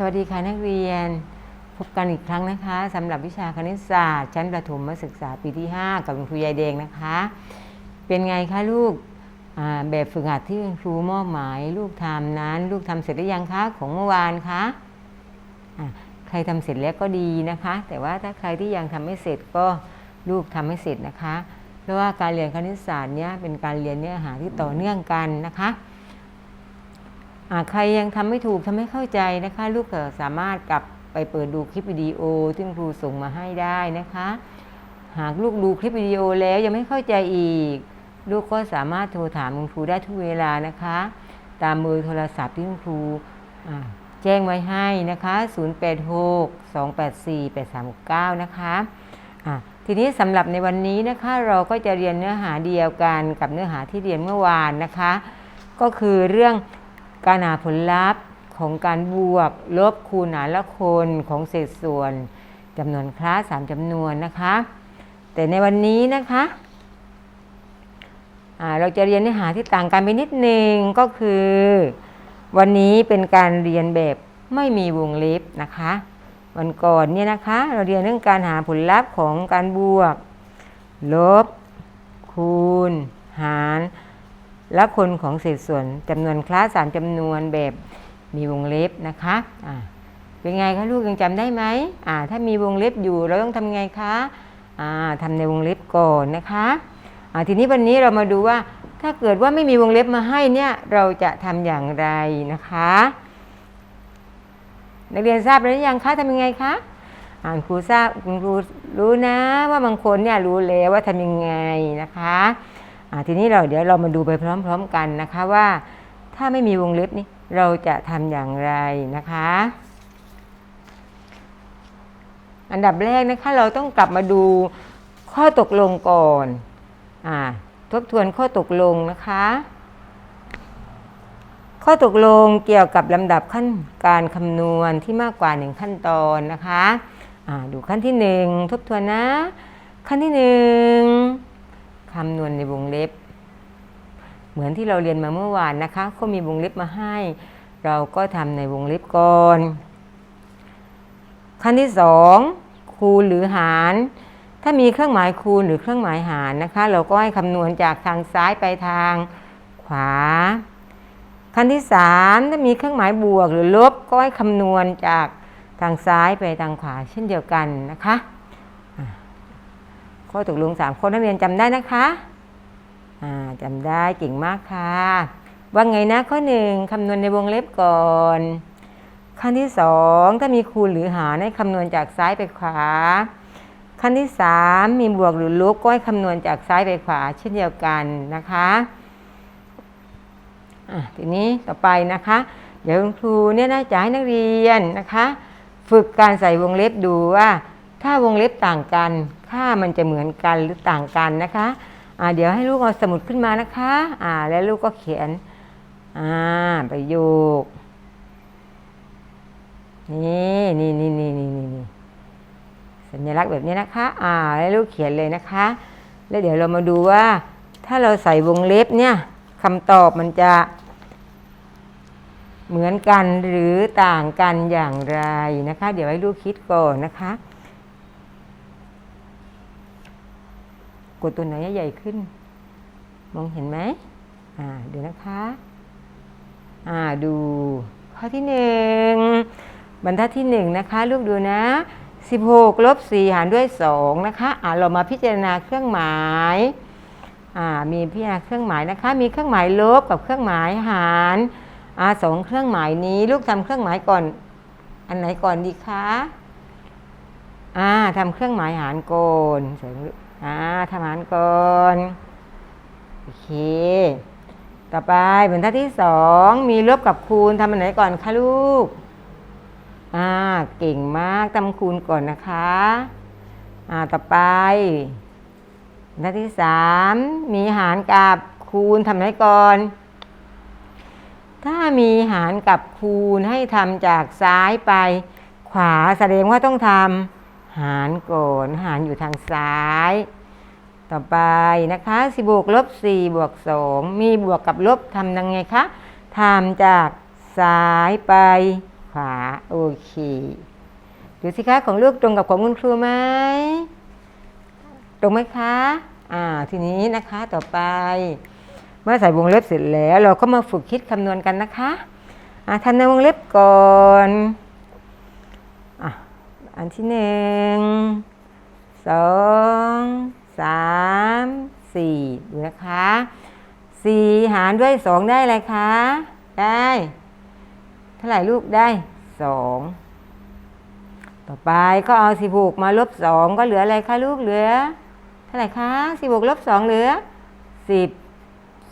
สวัสดีค่ะนักเรียน พบกันอีกครั้งนะคะสำหรับวิชาคณิตศาสตร์ ชั้นประถมศึกษาปีที่ 5 กับคุณครูยายแดงนะคะ เป็นไงคะลูกแบบฝึกหัดที่ครูมอบหมาย ลูกทำนั้น ลูกทำเสร็จหรือยังคะของเมื่อวานคะะใครทำเสร็จแล้วก็ดีนะคะ แต่ว่าถ้าใครที่ยังทำไม่เสร็จก็ลูกทำให้เสร็จนะคะ เพราะว่าการเรียนคณิตศาสตร์เนี้ยเป็นการเรียนเนื้อหาที่ต่อเนื่องกันนะคะ ใครยังทำไม่ถูกทำไม่เข้าใจนะคะ ลูกก็สามารถกลับไปเปิดดูคลิปวิดีโอที่คุณครูส่งมาให้ได้นะคะ หากลูกดูคลิปวิดีโอแล้วยังไม่เข้าใจอีก ลูกก็สามารถโทรถามคุณครูได้ทุกเวลานะคะ ตามเบอร์โทรศัพท์ที่คุณครูแจ้งไว้ให้นะคะ 086 284 8369 นะคะอะทีนี้สำหรับในวันนี้นะคะเราก็จะเรียนเนื้อหาเดียวกันกับเนื้อหาที่เรียนเมื่อวานนะคะ ก็คือเรื่อง การหาผลลัพธ์ของการบวก ลบคูณหารละคนของเศษส่วนจำนวนคลาสสามจำนวนนะคะ แต่ในวันนี้นะคะเราจะเรียนเนื้อหาที่ต่างกันไปนิดนึงก็คือ วันนี้เป็นการเรียนแบบไม่มีวงเล็บนะคะ วันก่อนเนี่ยนะคะ เราเรียนเรื่องการหาผลลัพธ์ของการบวก ลบ คูณ หาร และคนของเศษส่วนจำนวนคลาสสามจำนวนแบบมีวงเล็บนะคะอ่าเป็นไงคะลูกยังจำได้ไหมถ้ามีวงเล็บอยู่เราต้องทำไงคะทำในวงเล็บก่อนนะคะทีนี้วันนี้เรามาดูว่าถ้าเกิดว่าไม่มีวงเล็บมาให้เนี่ยเราจะทำอย่างไรนะคะนักเรียนทราบแล้วหรือยังคะทำยังไงคะอ่านครูทราบคุณครูรู้นะว่าบางคนเนี่ยรู้แล้วว่าทำยังไงนะคะ ทีนี้เราเดี๋ยวเรามาดูไปพร้อมๆกันนะคะว่า ถ้าไม่มีวงเล็บนี้เราจะทำอย่างไรนะคะ อันดับแรกนะคะเราต้องกลับมาดูข้อตกลงก่อนอทบทวนข้อตกลงนะคะ ข้อตกลงเกี่ยวกับลำดับขั้นการคำนวณที่มากกว่าหนึ่งขั้นตอนนะคะอ่าดูขั้นที่หนึ่งทบทวนนะ ขั้นที่หนึ่ง คำนวณในวงเล็บ เหมือนที่เราเรียนมาเมื่อวานนะคะเขามีวงเล็บมาให้ เราก็ทำในวงเล็บก่อนขั้นที่สองคูณหรือหาร ถ้ามีเครื่องหมายคูณหรือเครื่องหมายหารนะคะ เราก็ให้คำนวณจากทางซ้ายไปทางขวาขั้นที่สามถ้ามีเครื่องหมายบวกหรือลบก็ให้คำนวณจากทางซ้ายไปทางขวาเช่นเดียวกันนะคะ ข้อตกลง3ข้อนักเรียนจำได้นะคะอ่าจำได้เก่งมากค่ะว่าไงนะข้อหนึ่งคำนวณในวงเล็บก่อนขั้นที่สองถ้ามีคูณหรือหารให้คำนวณจากซ้ายไปขวา ขั้นที่สามมีบวกหรือลบก็ให้คำนวณจากซ้ายไปขวา เช่นเดียวกันนะคะะทีนี้ต่อไปนะคะ เดี๋ยวคุณครูเนี่ยนะจะให้นักเรียนนะคะ ฝึกการใส่วงเล็บดูว่า ถ้าวงเล็บต่างกัน ค่ามันจะเหมือนกันหรือต่างกันนะคะอ่าเดี๋ยวให้ลูกเอาสมุดขึ้นมานะคะอ่าแล้วลูกก็เขียนอ่าประโยค นี่นี่นี่นี่นี่นี่นสัญลักษณ์แบบนี้นะคะ อ่าแล้วลูกเขียนเลยนะคะ แล้วเดี๋ยวเรามาดูว่า ถ้าเราใส่วงเล็บเนี่ยคำตอบมันจะ เหมือนกันหรือต่างกันอย่างไรนะคะ เดี๋ยวให้ลูกคิดก่อนนะคะ กดตัวไหนใหญ่ขึ้น มองเห็นไหมอ่าเดี๋ยวนะคะอ่าดูข้อที่หนึ่งบรรทัดที่หนึ่งนะคะลูกดูนะ16ลบ4หารด้วย2นะคะอ่าเรามาพิจารณาเครื่องหมายอ่ามีพิจารณาเครื่องหมายนะคะ มีเครื่องหมายลบกับเครื่องหมายหารอ่าสองเครื่องหมายนี้ ลูกทำเครื่องหมายก่อน อันไหนก่อนดีคะอ่าทำเครื่องหมายหารก่อนใส่ อ่าทำหารก่อนโอเค ต่อไปบรรทัดที่สองมีลบกับคูณทำอันไหนก่อนคะลูกอ่าเก่งมากทำคูณก่อนนะคะอ่าต่อไปบรรทัดที่สามมีหารกับคูณทำไหนก่อนถ้ามีหารกับคูณให้ทำจากซ้ายไป ขวาแสดงว่าต้องทำ หารก่อนหารอยู่ทางซ้าย ต่อไปนะคะ4บวกลบ4บวก2มีบวกกับลบทำยังไงคะทำจากซ้ายไปขวาโอเคดูสิคะของลูกตรงกับของคุณครูไหมตรงไหมคะอ่าทีนี้นะคะต่อไป เมื่อใส่วงเล็บเสร็จแล้ว เราก็มาฝึกคิดคำนวณกันนะคะอ่าทำในวงเล็บก่อน อันที่หนึ่งสองสามสี่ดูนะคะสี่หารด้วยสองได้อะไรคะ ได้เท่าไหร่ลูกได้สองต่อไปก็เอาสิบหกมาลบสองก็เหลืออะไรคะลูกเหลือ เท่าไหร่คะสิบหกลบสองเหลือสิบ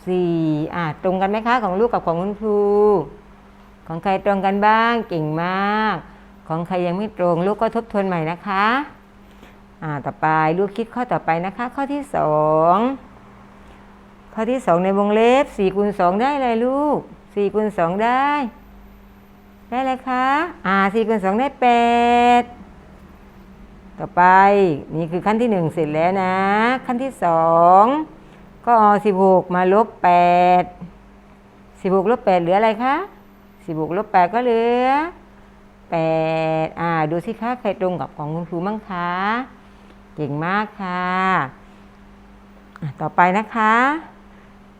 สี่อะตรงกันไหมคะของลูกกับของคุณครู ของใครตรงกันบ้างเก่งมาก ของใครยังไม่ตรงลูกก็ทบทวนใหม่นะคะอ่าต่อไปลูกคิดข้อต่อไปนะคะ ข้อที่สองข้อที่สองในวงเล็บสี่คูณสองได้อะไรลูกสี่คูณสองได้ ได้อะไรคะอ่าสี่คูณสองได้แปดต่อไปนี่คือขั้นที่หนึ่งเสร็จแล้วนะ ขั้นที่สองก็อสิบหกมาลบแปดสิบหกลบแปดเหลืออะไรคะสิบหกลบแปดก็เหลือ แปดอ่า ดูสิคะใครตรงกับของคุณครูมั่งคะ เก่งมากค่ะอะต่อไปนะคะ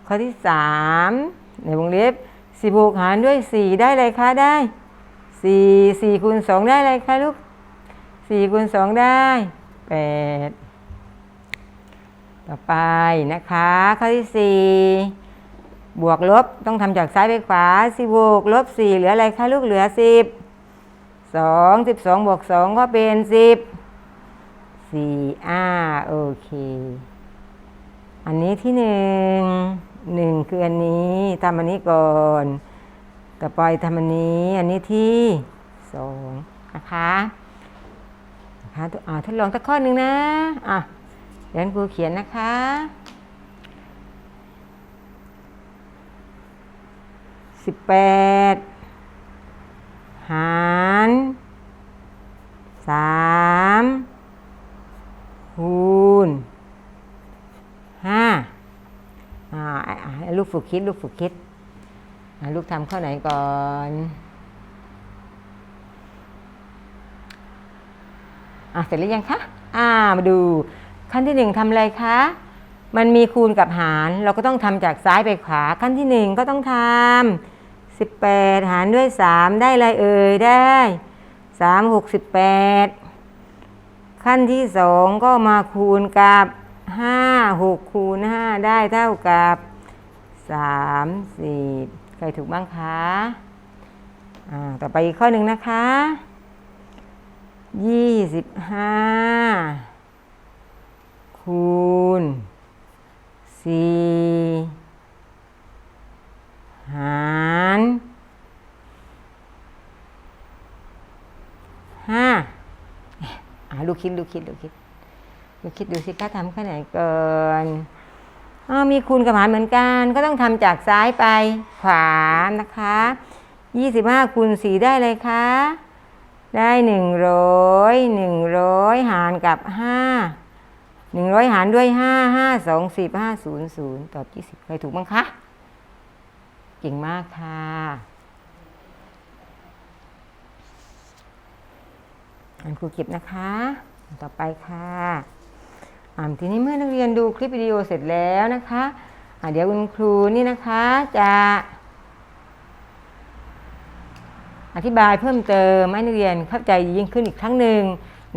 ข้อที่สามในวงเล็บสิบหกหารด้วยสี่ได้อะไรคะได้สี่สี่คูณสองได้อะไรคะลูกสี่คูณสองได้แปดต่อไปนะคะ ข้อที่สี่บวกลบต้องทำจากซ้ายไปขวาสิบวกลบสี่เหลืออะไรคะลูกเหลือสิบ สองสิบสองบวกสองก็เป็นสิบสี่อ่าโอเค อันนี้ที่หนึ่งหนึ่งคืออันนี้ทำอันนี้ก่อนต่อไปทำอันนี้ อันนี้ที่สองนะคะนะคะอ่าทดลองสักข้อหนึ่งนะอะเดี๋ยวครูเขียนนะคะสิบแปด หารสามคูณห้าลูกฝึกคิด ลูกฝึกคิด ลูกทำข้อไหนก่อนอะเสร็จหรือยังคะ อ่า มาดู ขั้นที่หนึ่งทำอะไรคะ มันมีคูณกับหาร เราก็ต้องทำจากซ้ายไปขวา ขั้นที่หนึ่งก็ต้องทำ สิบแปดหารด้วยสามได้ไรเอ่ยได้สามหกสิบแปดขั้นที่สองก็มาคูณกับห้าหกคูณห้าได้เท่ากับสามสี่ใครถูกบ้างคะอ่าต่อไปอีกข้อหนึ่งนะคะยี่สิบห้าคูณสี่ หารห้าอ่าลูคิดลูคิดลูคิดลูคิดดูสิคะทำแค่ไหนเก่อนอ้าวมีคูณกับหารเหมือนกัน ก็ต้องทำจากซ้ายไปขวานะคะยี่สิบห้าคูณสี่ได้เลยคะได้หนึ่งร้อยหนึ่งร้อยหารกับห้าหนึ่งร้อยหารด้วยห้าห้าสองสิบห้าศูนย์ศูนย์ตอบยี่สิบใครถูกบ้งคะ เก่งมากค่ะ อันครูเก็บนะคะ ต่อไปค่ะอ่าทีนี้เมื่อนักเรียนดูคลิปวิดีโอเสร็จแล้วนะคะอ่าเดี๋ยวคุณครูนี่นะคะจะอธิบายเพิ่มเติมให้นักเรียนเข้าใจยิ่งขึ้นอีกครั้งหนึ่ง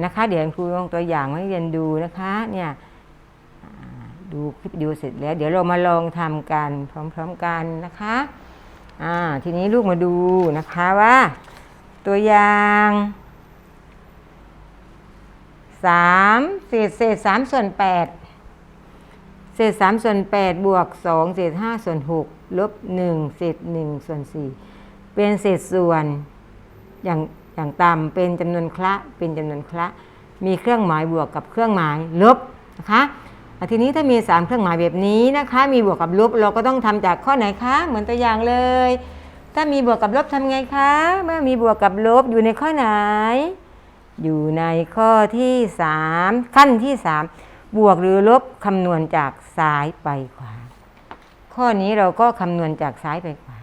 นะคะ เดี๋ยวครูลองตัวอย่างให้นักเรียนดูนะคะเนี่ย ดูคลิปวิดีโอเสร็จแล้ว เดี๋ยวเรามาลองทำกันพร้อมๆกันนะคะอ่าทีนี้ลูกมาดูนะคะว่า ตัวอย่างสามเศษเศษสามส่วนแปดเศษสามส่วนแปดบวกสองเศษห้าส่วนหกลบหนึ่งเศษหนึ่งส่วนสี่เป็นเศษส่วนอย่างอย่างต่ำเป็นจำนวนคละเป็นจำนวนคละ มีเครื่องหมายบวกกับเครื่องหมายลบนะคะอะ ทีนี้ถ้ามี 3 เครื่องหมายแบบนี้นะคะ มีบวกกับลบเราก็ต้องทำจากข้อไหนคะ เหมือนตัวอย่างเลย ถ้ามีบวกกับลบทำไงคะ เมื่อมีบวกกับลบอยู่ในข้อไหน อยู่ในข้อที่ 3 ขั้นที่ 3 บวกหรือลบคำนวณจากซ้ายไปขวา ข้อนี้เราก็คำนวณจากซ้ายไปขวา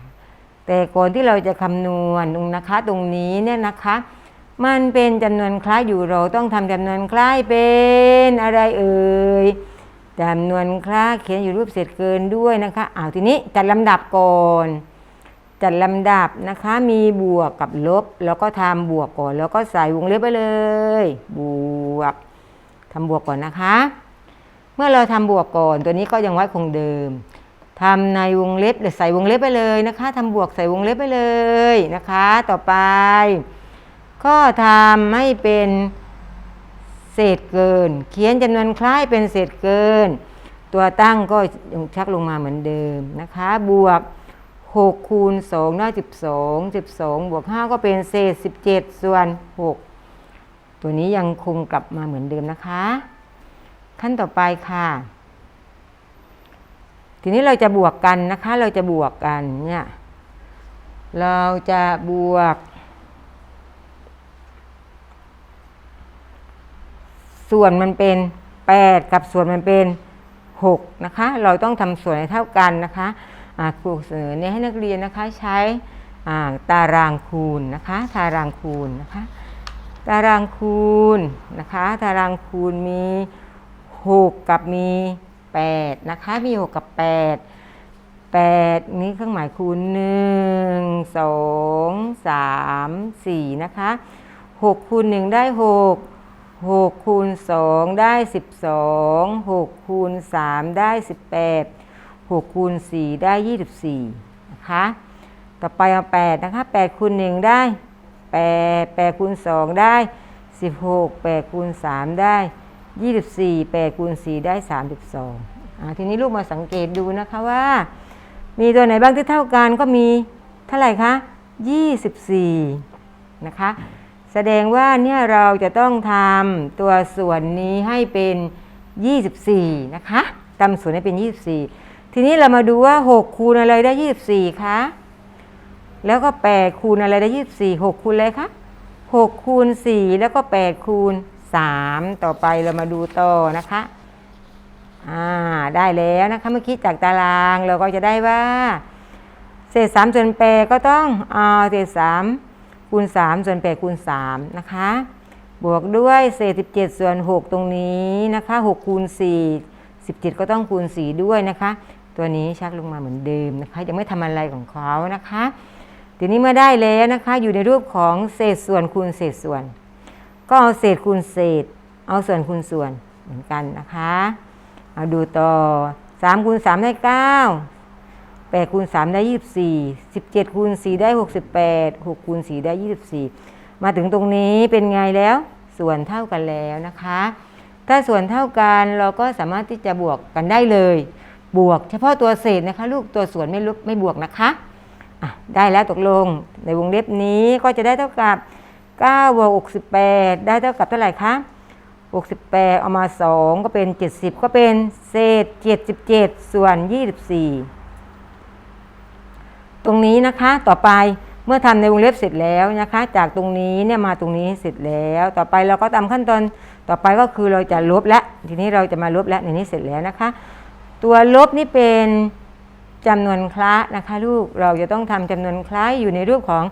แต่ก่อนที่เราจะคำนวณตรงนะคะ ตรงนี้เนี่ยนะคะมันเป็นจำนวนคล้ายอยู่เราต้องทำจำนวนคล้ายเป็นอะไรเอ่ย จำนวนคลาเขียนอยู่รูปเศษเกินด้วยนะคะอ้าวทีนี้จัดลำดับก่อนจัดลำดับนะคะมีบวกกับลบ แล้วก็ทำบวกก่อน แล้วก็ใส่วงเล็บไปเลย บวกทำบวกก่อนนะคะ เมื่อเราทำบวกก่อน ตัวนี้ก็ยังไว้คงเดิมทำในวงเล็บหรือใส่วงเล็บไปเลยนะคะทำบวกใส่วงเล็บไปเลยนะคะ ต่อไป ก็ทำให้เป็น เศษเกิน เขียนจำนวนคล้ายเป็นเศษเกิน ตัวตั้งก็ยังชักลงมาเหมือนเดิมนะคะ บวก 6 คูณ2ได้12 12 บวก 5 ก็เป็นเศษ 17 ส่วน 6 ตัวนี้ยังคงกลับมาเหมือนเดิมนะคะ ขั้นต่อไปค่ะ ทีนี้เราจะบวกกันนะคะ เราจะบวกกันเนี่ยเราจะบวก ส่วนมันเป็น 8 กับส่วนมันเป็น 6 นะคะ เราต้องทำส่วนให้เท่ากันนะคะอ่าครูเสนอเนี่ยให้นักเรียนนะคะใช้อ่าตารางคูณนะคะตารางคูณนะคะตารางคูณนะคะตารางคูณมี 6 กับมี8นะคะมี 6 กับ 8 8 นี้เครื่องหมายคูณ 1 2 3 4 นะคะ 6 คูณ 1 ได้ 6 6คูณ2ได้12 6คูณ3ได้18 6คูณ4ได้24นะคะต่อไปเอา8นะคะ8คูณ1ได้8 8คูณ2ได้16 8คูณ3ได้24 8คูณ4ได้32อ่าทีนี้ลูกมาสังเกตดูนะคะว่า มีตัวไหนบ้างที่เท่ากันก็มีเท่าไหร่คะ24นะคะ แสดงว่าเนี่ยเราจะต้องทำตัวส่วนนี้ให้เป็น 24 นะคะทำส่วนให้เป็น 24 ทีนี้เรามาดูว่า 6 คูณอะไรได้ 24 คะ แล้วก็ 8 คูณอะไรได้ 24 6 คูณอะไรคะ 6 คูณ 4 แล้วก็ 8 คูณ 3 ต่อไปเรามาดูต่อนะคะอ่าได้แล้วนะคะเมื่อกี้จากตารางเราก็จะได้ว่า เศษ3ส่วน8ก็ต้องเอาเศษ3 คูณ 3 ส่วน8คูณ3นะคะ บวกด้วยเศษ17 ส่วน 6 ตรงนี้นะคะ6คูณ4 17 ก็ต้องคูณ 4 ด้วยนะคะ ตัวนี้ชักลงมาเหมือนเดิมนะคะยังไม่ทำอะไรของเขานะคะทีนี้เมื่อได้แล้วนะคะ อยู่ในรูปของเศษส่วนคูณเศษส่วน ก็เอาเศษคูณเศษ เอาส่วนคูณส่วนเหมือนกันนะคะ เอาดูต่อ3คูณ3ได้9 8คูณ3ได้ 24 17คูณ4ได้ 68 6คูณ4ได้ 24 มาถึงตรงนี้เป็นไงแล้ว ส่วนเท่ากันแล้วนะคะ ถ้าส่วนเท่ากันเราก็สามารถที่จะบวกกันได้เลย บวกเฉพาะตัวเศษนะคะ ลูกตัวส่วนไม่ลบไม่บวกนะคะะได้แล้วตกลงในวงเล็บนี้ก็จะได้เท่ากับ9บวก68 ได้เท่ากับเท่าไหร่คะ68 เอามา 2 ก็เป็น 70 ก็เป็นเศษ 77 ส่วน 24 ตรงนี้นะคะต่อไปเมื่อทำในวงเล็บเสร็จแล้วนะคะ จากตรงนี้เนี่ยมาตรงนี้เสร็จแล้ว ต่อไปเราก็ตามขั้นตอนต่อไปก็คือเราจะลบแล้วทีนี้เราจะมาลบแล้วในนี้เสร็จแล้วนะคะ ตัวลบนี่เป็นจำนวนคละนะคะ ลูกเราจะต้องทำจำนวนคล้ายอยู่ในรูปของ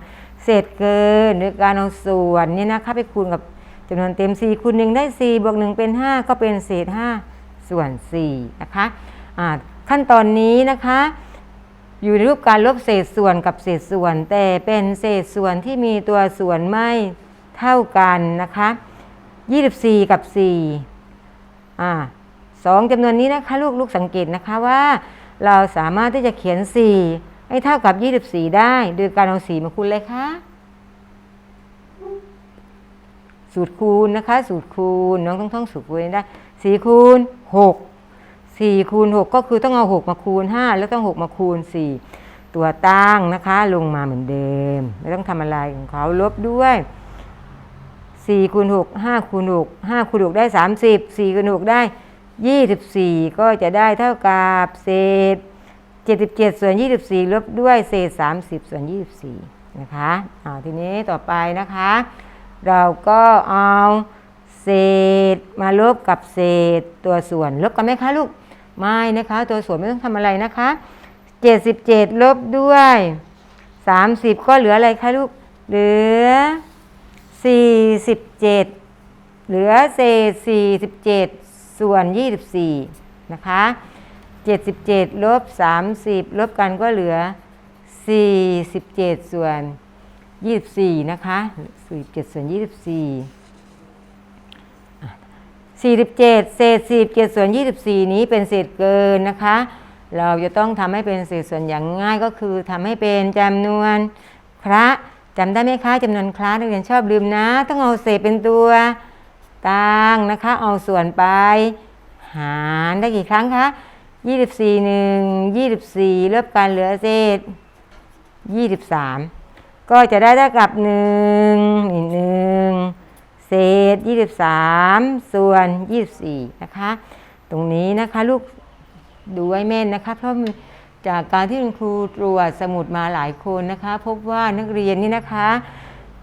เศษเกินโดยการเอาส่วนเนี่ยนะคะไปคูณกับจำนวนเต็ม 4คูณ1ได้ 4 บวก 1 เป็น 5 ก็เป็นเศษ 5 ส่วน4นะคะะขั้นตอนนี้นะคะ อยู่ในรูปการลบเศษส่วนกับเศษส่วน แต่เป็นเศษส่วนที่มีตัวส่วนไม่เท่ากันนะคะ24 กับ4อ่าสองจำนวนนี้นะคะลูกลูกสังเกตนะคะว่า เราสามารถที่จะเขียน 4 ให้เท่ากับ 24 ได้โดยการเอา4มาคูณเลยคะสูตรคูณนะคะ สูตรคูณน้องต้องท่องสูตรคูณให้ได้4คูณ6 4คูณ6ก็คือต้องเอา 6 มาคูณ 5 แล้วต้อง 6 มาคูณ 4 ตัวตั้งนะคะ ลงมาเหมือนเดิม ไม่ต้องทำอะไรของเขาลบด้วย4คูณ6 5คูณ6 5คูณ6ได้ 30 4คูณ6ได้ 24 ก็จะได้เท่ากับเศษ77 ส่วน 24 ลบด้วยเศษ 30 ส่วน 24 นะคะเอาทีนี้ต่อไปนะคะ เราก็เอาเศษมาลบกับเศษตัวส่วนลบกันไหมคะลูก ไม่นะคะ ตัวส่วนไม่ต้องทำอะไรนะคะ 77 ลบด้วยสามสิบก็เหลืออะไรคะลูก เหลือสี่สิบเหลือเศษสี่สิบเจ็ดส่วนยี่สิบสี่นะคะเจ็ดสิบเจ็ดลบสามสิบลบกันก็เหลือสี่สิบเจ็ดส่วนยี่สิบสี่นะคะสี่สิบเจ็ดส่วนยี่สิบสี่ 47 เศษ 47 ส่วน 24 นี้เป็นเศษเกินนะคะ เราจะต้องทำให้เป็นเศษส่วนอย่างง่ายก็คือทำให้เป็นจำนวนคระจำได้ไหมคะจำนวนคระนักเรียนชอบลืมนะ ต้องเอาเศษเป็นตัวตั้งนะคะ เอาส่วนไป หารได้กี่ครั้งคะ 24 1 24 ลบกันเหลือเศษ 23 ก็จะได้เท่ากับ1นี่หนึ่ง เศษ 23 ส่วน 24 นะคะ ตรงนี้นะคะลูกดูไว้แม่นนะคะ เพราะจากการที่คุณครูตรวจสมุดมาหลายคนนะคะ พบว่านักเรียนนี่นะคะ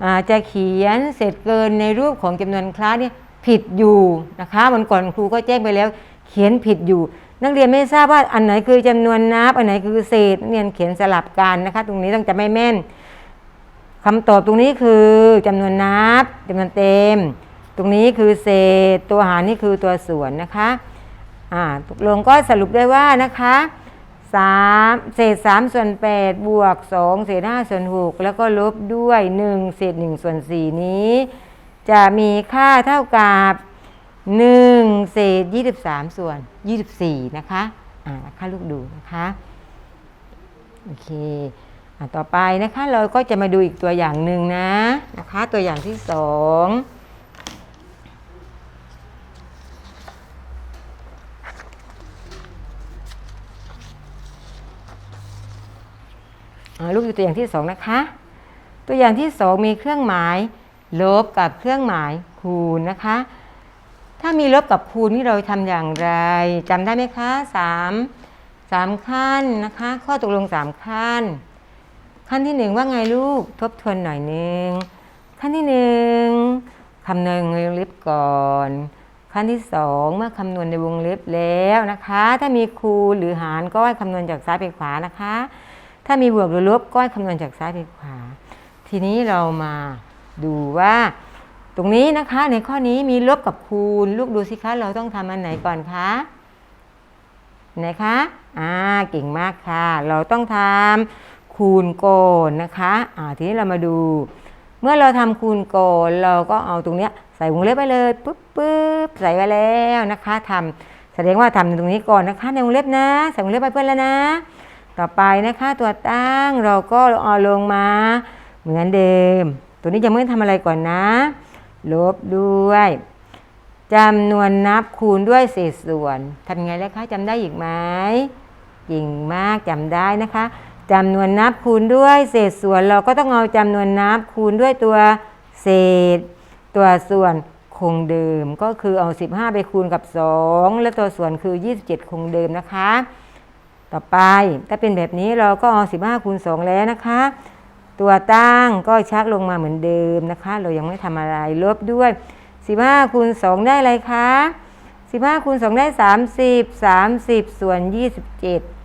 อาจจะเขียนเศษเกินในรูปของจำนวนคลาสเนี่ยผิดอยู่นะคะวันก่อนครูก็แจ้งไปแล้ว เขียนผิดอยู่ นักเรียนไม่ทราบว่าอันไหนคือจำนวนนับ อันไหนคือเศษนักเรียนเขียนสลับกันนะคะ ตรงนี้ต้องจะไม่แม่น คำตอบตรงนี้คือจำนวนนับจำนวนเต็ม ตรงนี้คือเศษตัวหารนี่คือตัวส่วนนะคะอ่าตกลงก็สรุปได้ว่านะคะ3เศษ3ส่วน8บวก2เศษ5ส่วน6แล้วก็ลบด้วย1เศษ1ส่วน4นี้ จะมีค่าเท่ากับ1เศษ23ส่วน24นะคะอ่านะคะลูกดูนะคะโอเค ต่อไปนะคะเราก็จะมาดูอีกตัวอย่างหนึ่งนะนะคะ ตัวอย่างที่สองลูกดูตัวอย่างที่สองนะคะ ตัวอย่างที่สองมีเครื่องหมายลบกับเครื่องหมายคูณนะคะ ถ้ามีลบกับคูณนี่เราทำอย่างไรจำได้ไหมคะสามสามขั้นนะคะ ข้อตกลงสามขั้น ขั้นที่หนึ่งว่าไงลูกทบทวนหน่อยหนึ่งขั้นที่หนึ่งคำนวณในวงเล็บก่อน ขั้นที่สองเมื่อคำนวณในวงเล็บแล้วนะคะ ถ้ามีคูณหรือหารก็ให้คำนวณจากซ้ายไปขวานะคะ ถ้ามีบวกหรือลบก็ให้คำนวณจากซ้ายไปขวา ทีนี้เรามาดูว่าตรงนี้นะคะในข้อนี้มีลบกับคูณ ลูกดูสิคะเราต้องทำอันไหนก่อนคะไหนคะอ่าเก่งมากค่ะ เราต้องทำ คูณโกนนะคะอ่าทีนี้เรามาดู เมื่อเราทำคูณโกนเราก็เอาตรงเนี้ยใส่วงเล็บไปเลยปุ๊บปุ๊บใส่ไว้แล้วนะคะทำแสดงว่าทำตรงนี้ก่อนนะคะในวงเล็บนะใส่วงเล็บไปเพื่อนแล้วนะ ต่อไปนะคะตัวตั้งเราก็เอาลงมาเหมือนเดิม ตัวนี้ยังไม่ทำอะไรก่อนนะ ลบด้วยจำนวนนับคูณด้วยเศษส่วนทำยังไงแล้วคะจำได้อีกไหมเก่งมากจำได้นะคะ จำนวนนับคูณด้วยเศษส่วนเราก็ต้องเอาจำนวนนับคูณด้วยตัวเศษ ตัวส่วนคงเดิมก็คือเอา 15 ไปคูณกับ 2 และตัวส่วนคือ 27 คงเดิมนะคะ ต่อไปถ้าเป็นแบบนี้เราก็เอา 15คูณ2แล้วนะคะ ตัวตั้งก็ชักลงมาเหมือนเดิมนะคะ เรายังไม่ทำอะไรลบด้วย 15คูณ2ได้อะไรคะ15คูณ2ได้ 30 30 ส่วน 27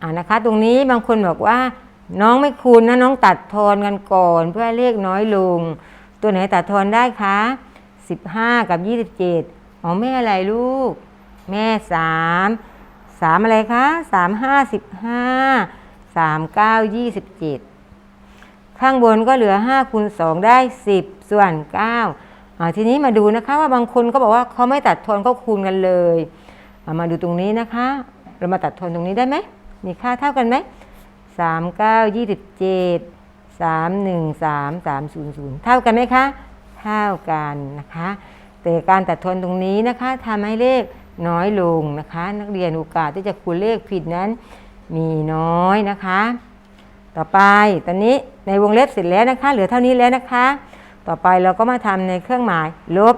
อ่านะคะ ตรงนี้บางคนบอกว่าน้องไม่คูณนะน้องตัดทอนกันก่อน เพื่อเลขน้อยลง ตัวไหนตัดทอนได้คะ15 กับ 27อ๋อแม่อะไรลูก แม่ 3 3 อะไรคะ3 5 15 3 9 27 ข้างบนก็เหลือ5คูณ2ได้ 10 ส่วน9อ่าทีนี้มาดูนะคะว่าบางคนก็บอกว่าเขาไม่ตัดทอนก็คูณกันเลยเามาดูตรงนี้นะคะ เรามาตัดทอนตรงนี้ได้ไหม มีค่าเท่ากันไหม3 9 27 3 1 3 3 0 0เจ็ดสามหนึ่งสามสามศูนย์ศูนย์เท่ากันไหมคะ เท่ากันนะคะ แต่การตัดทอนตรงนี้นะคะทำให้เลขน้อยลงนะคะ นักเรียนโอกาสที่จะคูณเลขผิดนั้น มีน้อยนะคะ ต่อไปตอนนี้ในวงเล็บเสร็จแล้วนะคะ เหลือเท่านี้แล้วนะคะ ต่อไปเราก็มาทำในเครื่องหมายลบ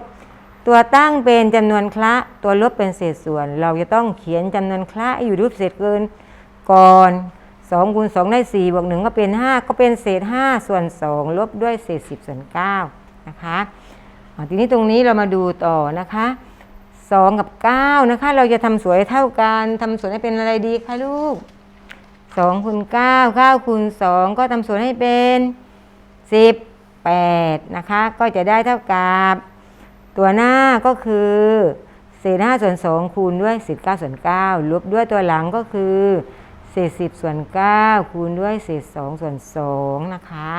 ตัวตั้งเป็นจำนวนคละ ตัวลบเป็นเศษส่วน เราจะต้องเขียนจำนวนคละอยู่รูปเศษเกิน ก่อน2คูณ2ได้4บวก1ก็เป็น 5 ก็เป็นเศษ 5 ส่วน 2 ลบด้วยเศษ 10 ส่วน9นะคะทีนี้ตรงนี้เรามาดูต่อนะคะ 2 กับ 9 นะคะ เราจะทำสวยเท่ากันทำสวยให้เป็นอะไรดีคะลูกสองคูณเก้าเก้าคูณสองก็ทำส่วนให้เป็นสิบแปดนะคะ ก็จะได้เท่ากับ ตัวหน้าก็คือเศษห้าส่วนสองคูณด้วยเศษเก้าส่วนเก้าลบด้วยตัวหลังก็คือ ศษสิบส่วนเก้าคูณด้วยเศษสองส่วนสองนะคะ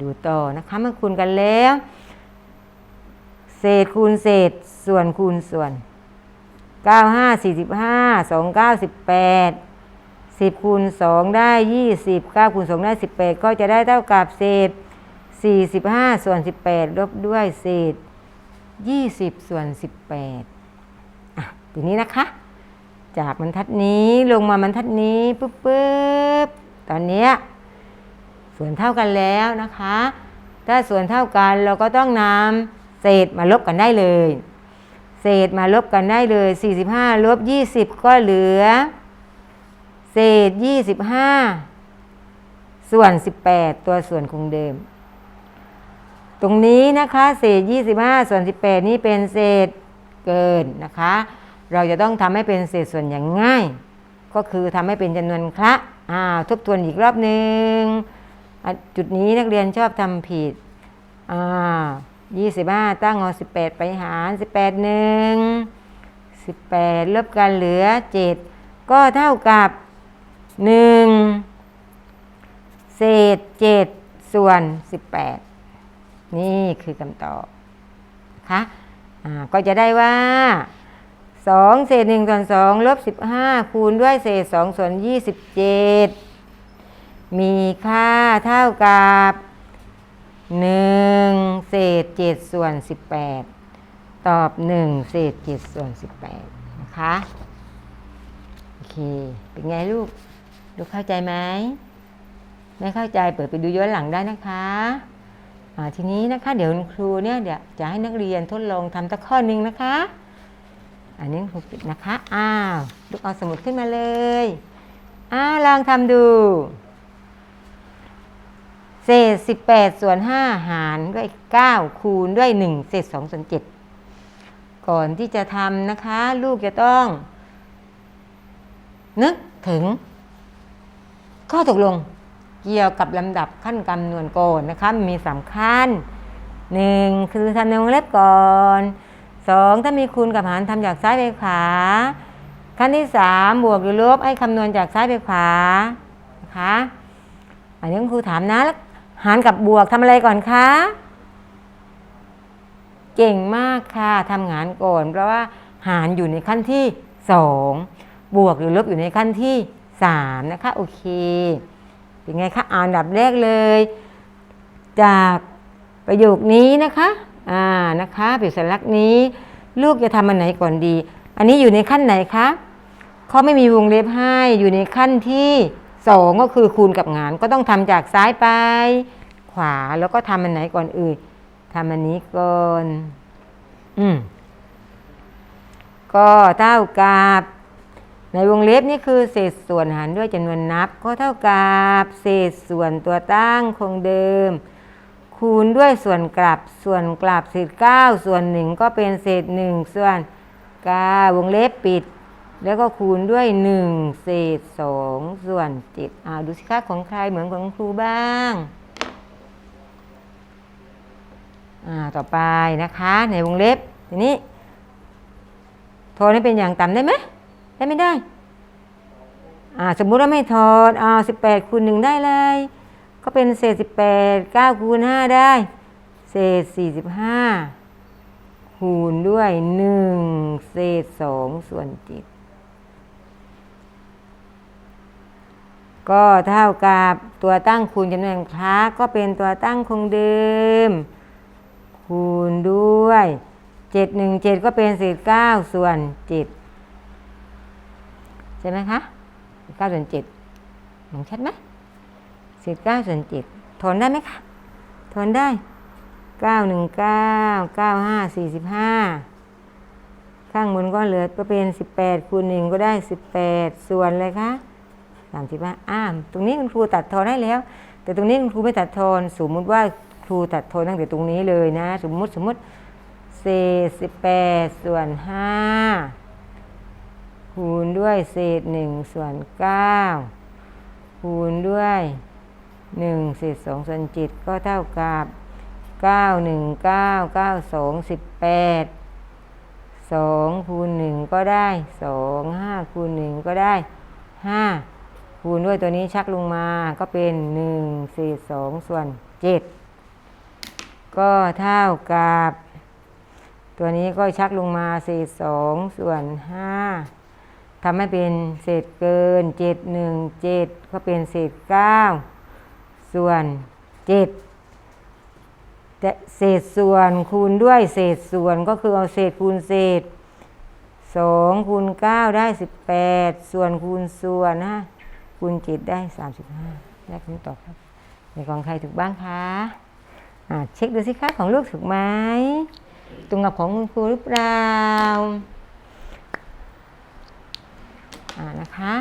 ดูต่อนะคะเมื่อคูณกันแล้ว เศษคูณเศษส่วนคูณส่วน 9 5 45 2 9 18 10คูณ2ได้ 20 9คูณ2ได้ 18 ก็จะได้เท่ากับเศษ 45 ส่วน 18 ลบด้วยเศษ 20 ส่วน 18อะทีนี้นะคะ จากบรรทัดนี้ลงมาบรรทัดนี้ปุ๊บปุ๊บตอนนี้ส่วนเท่ากันแล้วนะคะ ถ้าส่วนเท่ากันเราก็ต้องนำเศษมาลบกันได้เลย เศษมาลบกันได้เลย 45 ลบ 20 ก็เหลือ เศษ 25 ส่วน 18 ตัวส่วนคงเดิม ตรงนี้นะคะ เศษ 25 ส่วน 18 นี้เป็นเศษเกินนะคะ เราจะต้องทำให้เป็นเศษส่วนอย่างง่าย ก็คือทำให้เป็นจำนวนคละอ้าวทบทวนอีกรอบหนึ่งจุดนี้นักเรียนชอบทำผิดอ่ายี่สิบห้าตั้งเอาสิบแปดไปหารสิบแปดหนึ่งสิบแปดลบกันเหลือเจ็ดก็เท่ากับหนึ่งเศษเจ็ดส่วนสิบแปดนี่คือคำตอบนะคะอ่าก็จะได้ว่า สองเศษหนึ่งส่วนสองลบสิบห้าคูณด้วยเศษสองส่วนยี่สิบเจ็ดมีค่าเท่ากับหนึ่งเศษเจ็ดส่วนสิบแปดตอบหนึ่งเศษเจ็ดส่วนสิบแปดนะคะโอเค เป็นไงลูก ลูกเข้าใจไหมไม่เข้าใจเปิดไปดูย้อนหลังได้นะคะทีนี้นะคะ เดี๋ยวคุณครูเนี่ยเดี๋ยวจะให้นักเรียนทดลองทำตะข้อหนึ่งนะคะ อันนี้ครูปิดนะคะ อ้าวลูกเอาสมุดขึ้นมาเลย อ้าวลองทำดู เศษ18ส่วน5หารด้วย9คูณด้วย1เศษ2ส่วน7ก่อนที่จะทำนะคะ ลูกจะต้อง นึกถึง ข้อตกลงเกี่ยวกับลำดับขั้นคำนวณก่อนนะคะ มีสำคัญหนึ่งคือทำในวงเล็บก่อน สองถ้ามีคูณกับหารทำจากซ้ายไปขวา ขั้นที่สามบวกหรือลบให้คำนวณจากซ้ายไปขวานะคะอันนี้คุณครูถามนะแล้วหารกับบวกทำอะไรก่อนคะ เก่งมากค่ะทำงานก่อน เพราะว่าหารอยู่ในขั้นที่สองบวกหรือลบอยู่ในขั้นที่สามนะคะ โอเคเป็นไงคะอ่านดับแรกเลย จากประโยคนี้นะคะ อ่านะคะเปรียบสัญลักษณ์นี้ ลูกจะทำอันไหนก่อนดี อันนี้อยู่ในขั้นไหนคะเขาไม่มีวงเล็บให้อยู่ในขั้นที่สองก็คือคูณกับหารก็ต้องทำจากซ้ายไป ขวาแล้วก็ทำอันไหนก่อนอื่นทำอันนี้ก่อนอืมก็เท่ากับ ในวงเล็บนี่คือเศษส่วนหารด้วยจำนวนนับ ก็เท่ากับเศษส่วนตัวตั้งคงเดิม คูณด้วยส่วนกลับส่วนกลับเศษ9ส่วนหนึ่งก็เป็นเศษ1ส่วน9วงเล็บปิด แล้วก็คูณด้วย1เศษ2ส่วน7อ่าดูสิคะของใครเหมือนของครูบ้างอ่าต่อไปนะคะในวงเล็บทีนี้โทนให้เป็นอย่างต่ำได้ไหมได้ไม่ได้อ่าสมมุติว่าไม่ถอดเอาสิบแปดคูณหนึ่งได้เลย ก็เป็นเศษสิบแปดเก้าคูณห้าได้ เศษสี่สิบห้าคูณด้วยหนึ่งเศษสองส่วนเจ็ดก็เท่ากับตัวตั้งคูณจำนวนคลาก็เป็นตัวตั้งคงเดิม คูณด้วยเจ็ดหนึ่งเจ็ดก็เป็นเศษเก้าส่วนเจ็ดใช่ไหมคะเก้าส่วนเจ็ดมองชัดไหม สิบเก้าส่วนเจ็ดทนได้ไหมคะทนได้เก้าหนึ่งเก้าเก้าห้าสี่สิบห้าข้างบนก็เหลือก็เป็นสิบแปดคูณหนึ่งก็ได้สิบแปดส่วนเลยคะสามสิบห้าอ้ามตรงนี้คุณครูตัดทอนได้แล้ว แต่ตรงนี้คุณครูไม่ตัดทอนสมมุติว่าครูตัดทอนตั้งแต่ตรงนี้เลยนะ สมมุติสมมุติเศษสิบแปดส่วนห้าคูณด้วยเศษหนึ่งส่วนเก้าคูณด้วย หนึ่งเศษสองส่วนเจ็ดก็เท่ากับเก้าหนึ่งเก้าเก้าสองสิบแปดสองคูณหนึ่งก็ได้สองห้าคูณหนึ่งก็ได้ห้าคูณด้วยตัวนี้ชักลงมาก็เป็นหนึ่งเศษสองส่วนเจ็ดก็เท่ากับ ตัวนี้ก็ชักลงมาเศษสองส่วนห้าทำให้เป็นเศษเกินเจ็ดหนึ่งเจ็ดก็เป็นเศษเก้า ส่วนเจ็ดเศษส่วนคูณด้วยเศษส่วนก็คือเอาเศษคูณเศษสองคูณเก้าได้สิบแปดส่วนคูณส่วนนะคูณเจ็ดได้สามสิบห้าได้คำตอบครับในของใครถูกบ้างคะอ่าเช็คดูสิคะของลูกถูกไหมตรงกับของคุณครูหรือเปล่าอ่านะคะ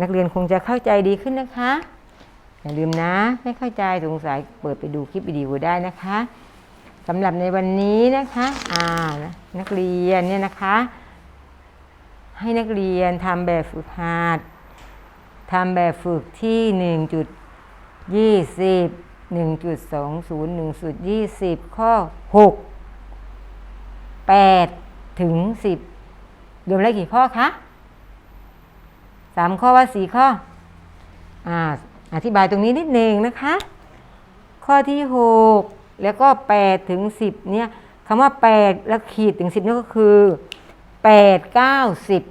นักเรียนคงจะเข้าใจดีขึ้นนะคะ อย่าลืมนะ ไม่เข้าใจสงสัยเปิดไปดูคลิปวิดีโอได้นะคะสำหรับในวันนี้นะคะอ่านะนักเรียนเนี่ยนะคะ ให้นักเรียนทำแบบฝึกหัดทำแบบฝึกที่1.20 1.20 1.20ข้อ6 8ถึง10รวมแล้วกี่ข้อคะสามข้อว่าสี่ข้ออ่า อธิบายตรงนี้นิดนึงนะคะ ข้อที่ 6 แล้วก็ 8 ถึง 10 เนี่ยคำว่า 8 แล้วขีดถึง 10นี่ก็คือ 8 9 10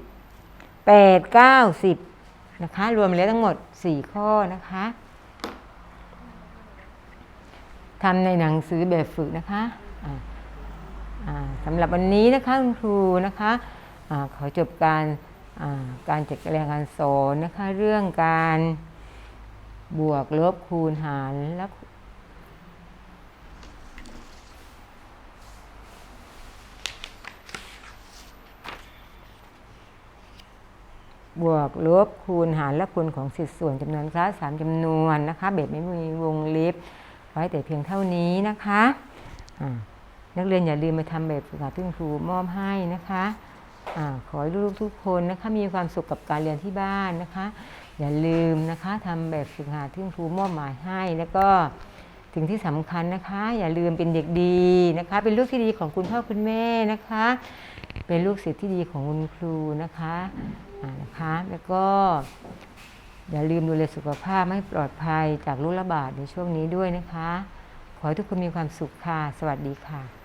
8 9 10 นะคะ รวมแล้วทั้งหมด 4 ข้อนะคะทำในหนังสือแบบฝึกนะคะสำหรับวันนี้นะคะคุณครูนะคะอขอจบการการจัดการเรียนการสอนนะคะเรื่องการ บวกลบคูณหารและบวกลบคูณหารและคูณของสิทธิส่วนจำนวนคลาสสามจำนวนนะคะแบบไม่มีวงเล็บไว้แต่เพียงเท่านี้นะคะนักเรียนอย่าลืมไปทำแบบฝึกหัดที่ครูมอบให้นะคะอาขอให้ลูกๆทุกคนนะคะมีความสุขกับการเรียนที่บ้านนะคะ อย่าลืมนะคะทำแบบฝึกหัดที่ครูมอบหมายให้แล้วก็ถึงที่สำคัญนะคะ อย่าลืมเป็นเด็กดีนะคะ เป็นลูกที่ดีของคุณพ่อคุณแม่นะคะ เป็นลูกศิษย์ที่ดีของคุณครูนะคะนะคะ แล้วก็อย่าลืมดูแลสุขภาพให้ปลอดภัยจากโรคระบาดในช่วงนี้ด้วยนะคะ ขอให้ทุกคนมีความสุขค่ะ สวัสดีค่ะ